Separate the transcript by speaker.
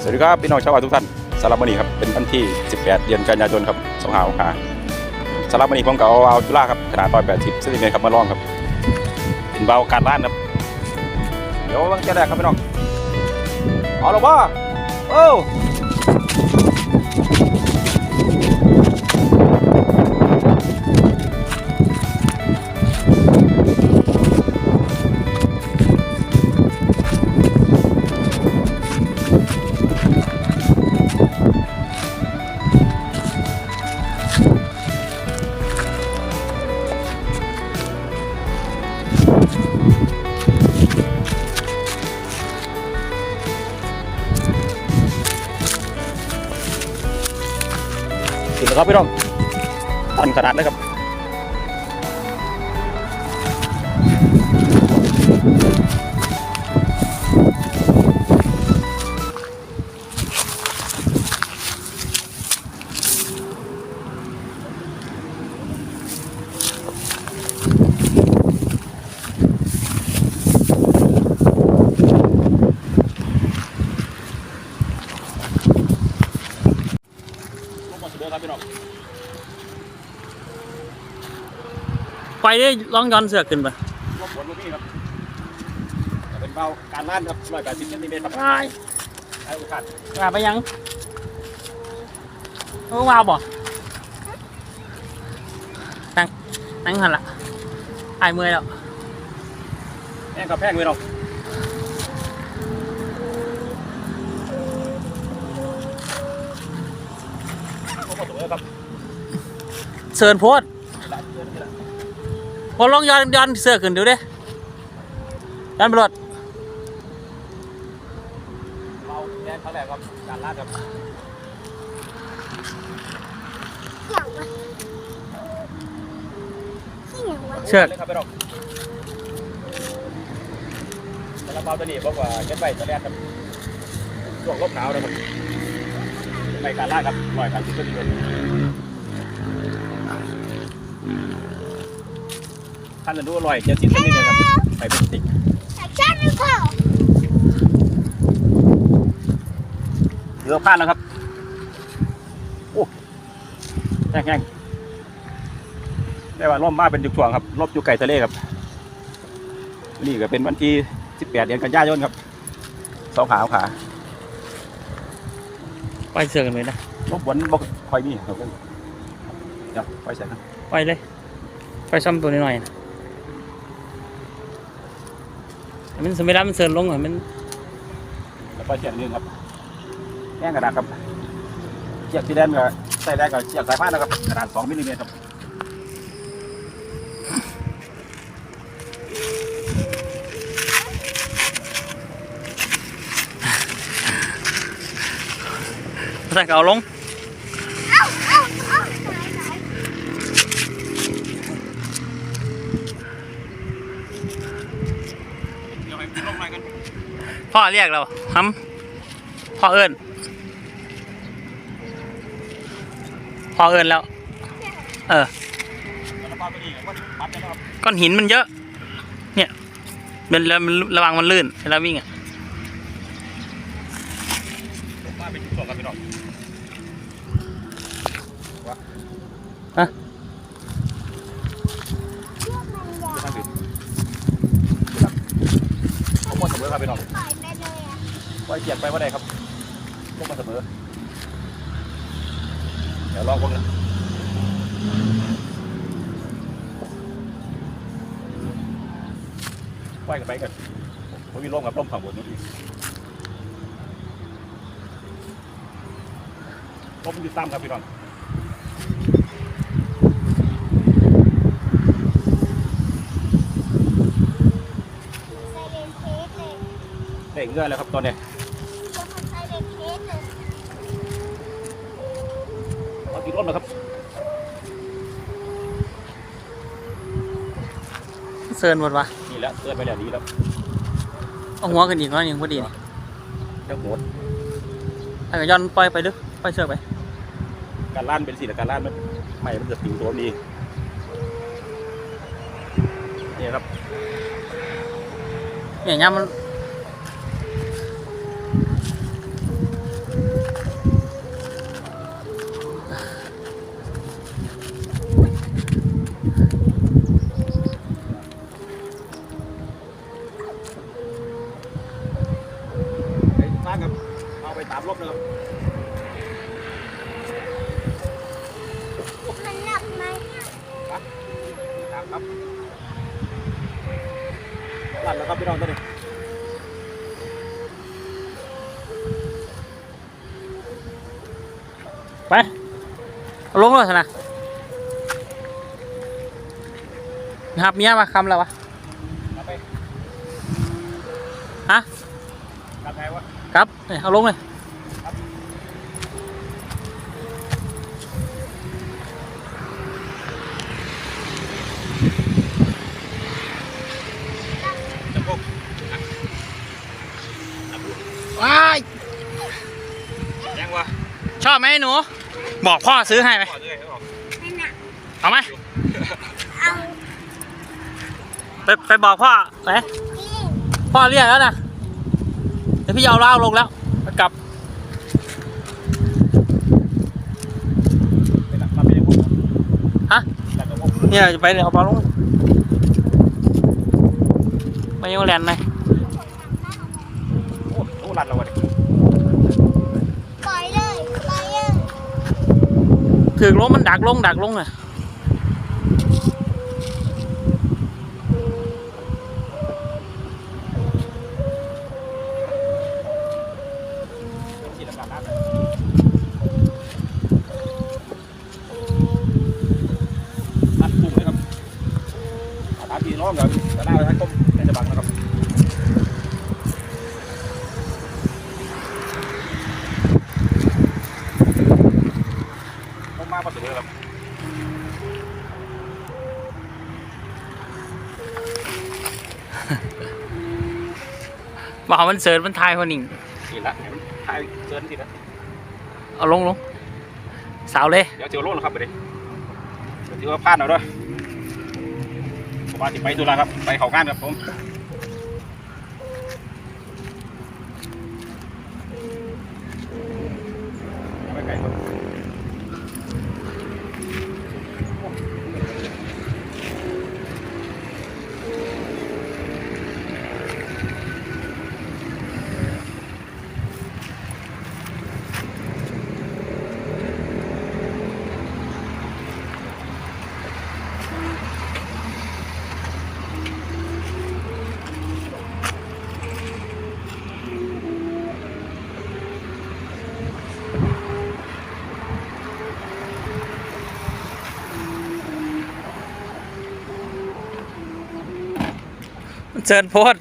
Speaker 1: สวัสดีครับพี่น้องชาวบ้านทุกท่านสารบันนี้ครับเป็นวันที่ 18 เดือนกันยายนครับสองหาหาสารบันนี้ผมก็เอาเอาจุฬาครับขนาด180เซนติเมตรครับมาลองครับเป็นเบาการล้านครับเดี๋ยววันแรกครับพี่น้องเอาละว่าโอ้ ถึงแล้วครับพี่น้องตันขนาดเลยครับ ลงมาสุดเลยครับพี่น้อง
Speaker 2: ไปได้ร้องย้อนเสือกขึ้นไป
Speaker 1: รวมผลลูกพี่ครับเป็นเบาการบ้านครับ180เซนติเมตรครับ
Speaker 2: ไป
Speaker 1: ใช้โอกาส
Speaker 2: ว่าไปยังเออว่าบ่นั่งนั่งหันละไอ้ายเมื่อยแล้ว
Speaker 1: แห้งกับแพงพี่น้องลงมาสุดเลยค
Speaker 2: เสิร์นโพดพอลองย้อนย้อนเสือกขึ้นดูเด้ย้อนไปรถ
Speaker 1: เราแดนเขาแหลกครับการลาดครับ
Speaker 2: เชือก
Speaker 1: เลยครับพี่น้องแต่ละเบาตัวนี้บอกว่าเก็บไว้ตัวแรกครับช่วงลบหนาวนะครับ ไปการลาดครับลอยการติดตัวนี้เลยท่านจะดูลอยเจ็ดสิบเซนติเมตรครับไปเป็นติ๊กเรือพลาดแล้วครับโอ้แห้งๆได้ว่าล่มมาเป็นจุกช่วงครับลบอยู่ไก่ทะเลครับนี่ก็เป็นวันที่ 18 เดือนกันยายนครับสองขาขา
Speaker 2: ไปเสือกกันเลยนะ
Speaker 1: ลบบนบกคอยมีครับเดี๋ยวไปใส่ครับ
Speaker 2: ไปเลย ไปซ่อมตัวนี้หน่อยนะให้มันสมัยนั้นมันเสิร์นลงหน่อยมัน
Speaker 1: แล้วก็เชือกหนึงครับแห้งกระดาษครับเชือกที่แดนก็ใส่ได้ก็เชือกสายพานนะครับขนาด2มิลลิเมตรครับ
Speaker 2: ส่เก่าลง
Speaker 1: เดี๋ยวให้ลงมากัน
Speaker 2: พ่อเรียกเราฮัมพ่อเอิญพ่อเอิญแล้ว เออ
Speaker 1: แล้วก็ตัวนี้ก็ปัดกันแล้วครับ
Speaker 2: ก้อนหินมันเยอะ เนี่ยเป็นแล้วมันระวังมันลื่นเวลาวิ่งอะ
Speaker 1: มาเป็นจุดส่งครับพี่น้อง
Speaker 2: ฮะ
Speaker 1: จะตั้งถึง ผมหมดเสมอครับพี่น้องไว้เกียกไปว่าได้ครับลงมาเสมอ เดี๋ยวลองพวกนี้ไหวกันไปกันผมมีร่มกับร่มฝั่งบนนู้นอีกร่มอยู่ตามครับพี่น้อง ได้เงื่อนแล้วครับตอนนี้เอาติดรถมาครับ
Speaker 2: เซิร์นหมดวะ
Speaker 1: นี่แหละเตือนไปแล้วดีแล้ว
Speaker 2: เอาหัวกันอีกน้อยหนึ่งพอดีนี่
Speaker 1: เจ้าโหด
Speaker 2: ไอ้ก็ย้อนปล่อยไปดึกปล่อยเชือกไป
Speaker 1: การล่านเป็นสิแต่การล่านมันไม่มันจะติ่งตัวมันเองนี่ครับ
Speaker 2: เนี่ยย่ามมัน
Speaker 1: รอบนะครับ
Speaker 3: มันหนักไหม
Speaker 1: ตามครับลั่นแล้วครับพี่น้องตัวนี้
Speaker 2: ไปเอาลงเลยนะนะครับเมียมาคำแล้ววะ
Speaker 1: กลับไป
Speaker 2: ฮะ
Speaker 1: กลับไปวะ
Speaker 2: ครับเนี่ยเอาลงเลย ชอบไหมหนู บอกพ่อซื้อให้ไหม
Speaker 1: ขอเลยให้ออก
Speaker 3: มันหนัก
Speaker 2: เอาไหม
Speaker 3: เอา
Speaker 2: ไปไปบอกพ่อไหน
Speaker 3: นี่
Speaker 2: พ่อเรียกแล้วนะเดี๋ยวพี่จะเอาเหล้าลงแล้วไปกลับ
Speaker 1: ไปหลักมาไปยังพก
Speaker 2: ฮะ
Speaker 1: หลักกับพก
Speaker 2: เนี่ยจะไปเดี๋ยวเอาปลาลงไปยังแลนด์ไหม
Speaker 1: โอ้โหลั่นแล้ววะเนี่ย
Speaker 3: ปล่อยเลยปล่อยเลย
Speaker 2: ถือลงมันดักลงดักลงอะ
Speaker 1: บอกมันเสิ
Speaker 2: ร์ฟมันทายคนหนึ่ง
Speaker 1: นี่ละถ่ายเชิญทีนะ
Speaker 2: เอาลงลงสาวเลย
Speaker 1: เดี๋ยวเจอโลกนะครับไปดิเดี๋ยวถือว่าพลาดเอาด้วยผมว่าจะไปตุลาครับ ไปเขางานครับผม
Speaker 2: เสิร์ฟโพด